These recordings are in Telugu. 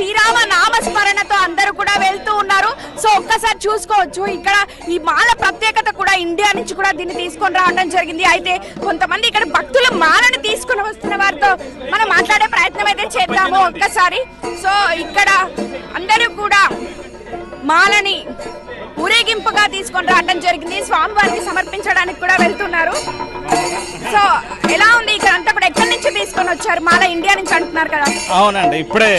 శ్రీరామ నామస్మరణతో అందరూ కూడా వెళ్తూ ఉన్నారు. సో ఒక్కసారి చూసుకోవచ్చు. ఇక్కడ ఈ మాల ప్రత్యేకత కూడా ఇండియా నుంచి కూడా దీన్ని తీసుకొని రావడం జరిగింది. అయితే కొంతమంది ఇక్కడ భక్తులు మాలను తీసుకుని వస్తున్న వారితో మనం మాట్లాడే ప్రయత్నం అయితే చేద్దాము ఒక్కసారి. సో ఇక్కడ అందరూ కూడా మాలని ఊరేగింపుగా తీసుకొని రావడం జరిగింది. స్వామివారికి సమర్పించడానికి కూడా వెళ్తున్నారు. సో ఎలా ఉంది తీసుకొని వచ్చారు. మాల ఇండియా నుంచి అంటున్నారు కదా. అవునండి ఇప్పుడే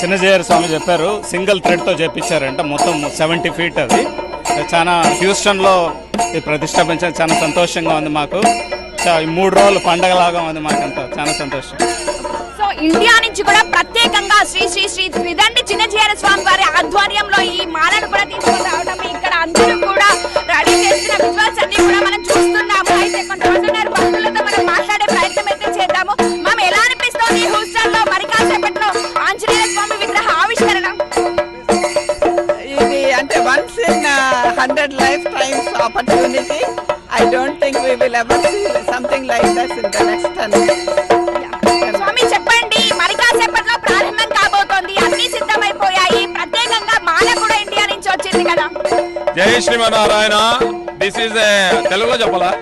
చిన్నజీయర్ స్వామి చెప్పారు సింగిల్ థ్రెడ్తో చేపించారంట మొత్తం సెవెంటీ ఫీట్ అది. చాలా హ్యూస్టన్లో ఇది ప్రతిష్టాపించడం చాలా సంతోషంగా ఉంది మాకు. మూడు రోజులు పండగలాగా ఉంది మాకంతా చాలా సంతోషం. సో ఇండియా నుంచి కూడా ప్రత్యేకంగా Shri Shri Shri Tridandi 100 lifetimes opportunity. I don't think we will ever see something like this in the next 10 స్వామి చెప్పండి. మరి కాసేపట్లో ప్రారంభం కాబోతోంది. అన్ని సిద్ధమైపోయాయి. ప్రత్యేకంగా మాల కూడా ఇండియా నుంచి వచ్చింది కదా. జై శ్రీమన్నారాయణ. దిస్ ఈజ్ తెలుగులో చెప్పాలా?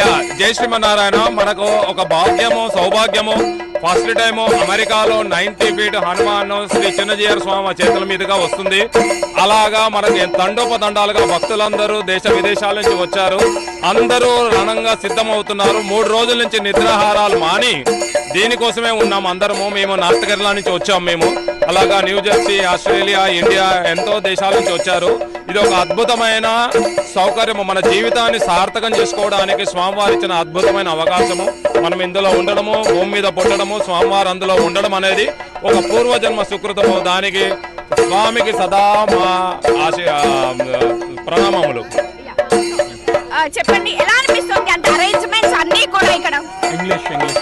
యా జై శ్రీమన్నారాయణ. మనకు ఒక భాగ్యము సౌభాగ్యము. ఫస్ట్ టైం అమెరికాలో నైన్టీ ఫీట్ హనుమాన్ శ్రీ చిన్నజీయర్ స్వామి చేతుల మీదుగా వస్తుంది. అలాగా మనకి తండోపతండాలుగా భక్తులందరూ దేశ విదేశాల నుంచి వచ్చారు. అందరూ రణంగా సిద్ధమవుతున్నారు. మూడు రోజుల నుంచి నిద్రాహారాలు మాని దీనికోసమే ఉన్నాం అందరము. మేము నార్త్ కేరళ నుంచి వచ్చాం మేము. అలాగా న్యూ జెర్సీ ఆస్ట్రేలియా ఇండియా ఎంతో దేశాల నుంచి వచ్చారు. ఇది ఒక అద్భుతమైన సౌకర్యము. మన జీవితాన్ని సార్థకం చేసుకోవడానికి స్వామివారు ఇచ్చిన అద్భుతమైన అవకాశము. మనం ఇందులో ఉండడము భూమి మీద పుట్టడము స్వామివారు అందులో ఉండడం అనేది ఒక పూర్వజన్మ సుకృతము. దానికి స్వామికి సదా మా ఆశ ప్రణామములు. చెప్పండి ఎలా అనిపిస్తుంది అంటే అరేంజ్మెంట్స్ అన్ని కూడా ఇక్కడ? English English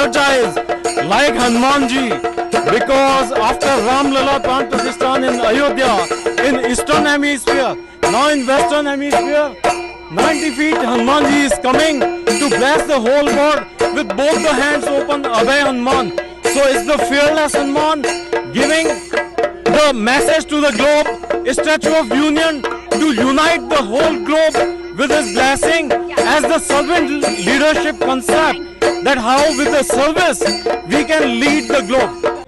energized like Hanumanji because after Ram Lala Pratishthan in Ayodhya in eastern hemisphere now in western hemisphere 90 feet Hanumanji is coming to bless the whole world with both the hands open Abhay Hanuman. So it's the fearless Hanuman giving the message to the globe, a statue of union to unite the whole globe with his blessing as the servant leadership concept that how with the service we can lead the globe.